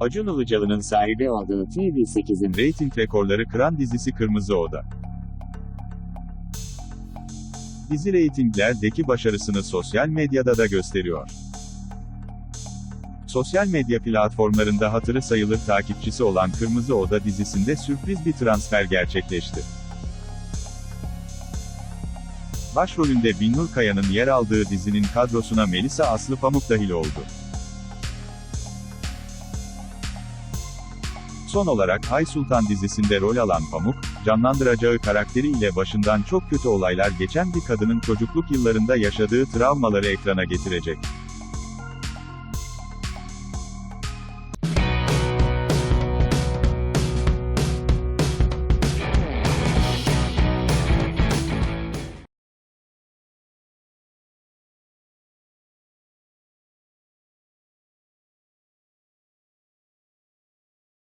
Acun Ilıcalı'nın sahibi olduğu TV8'in Rating rekorları kıran dizisi Kırmızı Oda. Dizi reytinglerdeki başarısını sosyal medyada da gösteriyor. Sosyal medya platformlarında hatırı sayılır takipçisi olan Kırmızı Oda dizisinde sürpriz bir transfer gerçekleşti. Başrolünde Binnur Kaya'nın yer aldığı dizinin kadrosuna Melisa Aslı Pamuk dahil oldu. Son olarak Hay Sultan dizisinde rol alan Pamuk, canlandıracağı karakteri ile başından çok kötü olaylar geçen bir kadının çocukluk yıllarında yaşadığı travmaları ekrana getirecek.